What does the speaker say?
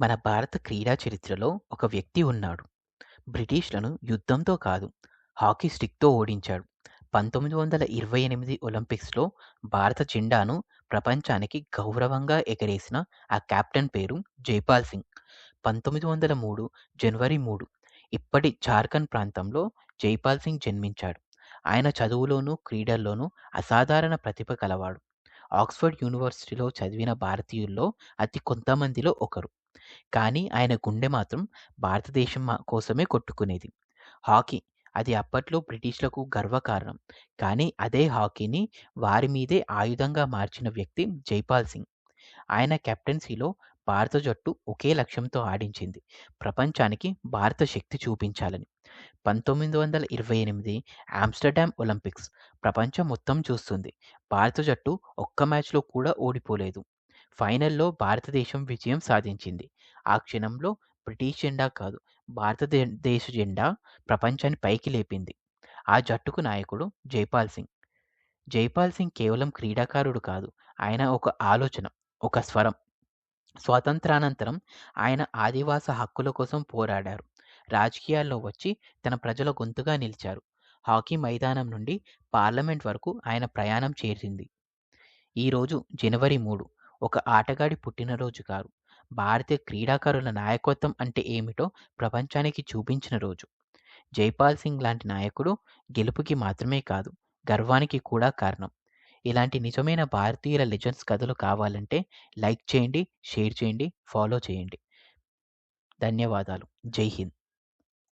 మన భారత క్రీడా చరిత్రలో ఒక వ్యక్తి ఉన్నాడు. బ్రిటిష్‌లను యుద్ధంతో కాదు, హాకీ స్టిక్‌తో ఓడించాడు. 1928 ఒలింపిక్స్‌లో భారత జెండాను ప్రపంచానికి గౌరవంగా ఎగరేసిన ఆ కెప్టెన్ పేరు జైపాల్ సింగ్. 1903 జనవరి 3 ఇప్పటి జార్ఖండ్ ప్రాంతంలో జైపాల్ సింగ్ జన్మించాడు. ఆయన చదువులోనూ, క్రీడల్లోనూ అసాధారణ ప్రతిభ కలవాడు. ఆక్స్‌ఫర్డ్ యూనివర్సిటీలో చదివిన భారతీయుల్లో అతి కొంతమందిలో ఒకరు. కానీ ఆయన గుండె మాత్రం భారతదేశం కోసమే కొట్టుకునేది. హాకీ అది అప్పట్లో బ్రిటిష్‌లకు గర్వకారణం. కానీ అదే హాకీని వారి మీదే ఆయుధంగా మార్చిన వ్యక్తి జైపాల్ సింగ్. ఆయన కెప్టెన్సీలో భారత జట్టు ఒకే లక్ష్యంతో ఆడించింది. ప్రపంచానికి భారత శక్తి చూపించాలని. 1928 ఆమ్స్టర్డామ్ ఒలింపిక్స్ ప్రపంచం మొత్తం చూస్తుంది. భారత జట్టు ఒక్క మ్యాచ్‌లో కూడా ఓడిపోలేదు. ఫైనల్‌లో భారతదేశం విజయం సాధించింది. ఆ క్షణంలో బ్రిటిష్ జెండా కాదు, భారతదేశ జెండా ప్రపంచాన్ని పైకి లేపింది. ఆ జట్టుకు నాయకుడు జైపాల్ సింగ్. జైపాల్ సింగ్ కేవలం క్రీడాకారుడు కాదు. ఆయన ఒక ఆలోచన, ఒక స్వరం. స్వాతంత్ర్యానంతరం ఆయన ఆదివాస హక్కుల కోసం పోరాడారు. రాజకీయాల్లో వచ్చి తన ప్రజల గొంతుగా నిలిచారు. హాకీ మైదానం నుండి పార్లమెంట్ వరకు ఆయన ప్రయాణం చేరింది. ఈరోజు జనవరి మూడు ఒక ఆటగాడి పుట్టినరోజు కాదు. భారతీయ క్రీడాకారుల నాయకత్వం అంటే ఏమిటో ప్రపంచానికి చూపించిన రోజు. జైపాల్ సింగ్ లాంటి నాయకుడు గెలుపుకి మాత్రమే కాదు, గర్వానికి కూడా కారణం. ఇలాంటి నిజమైన భారతీయుల లెజెండ్స్ కథలు కావాలంటే లైక్ చేయండి, షేర్ చేయండి, ఫాలో చేయండి. ధన్యవాదాలు. జై హింద్.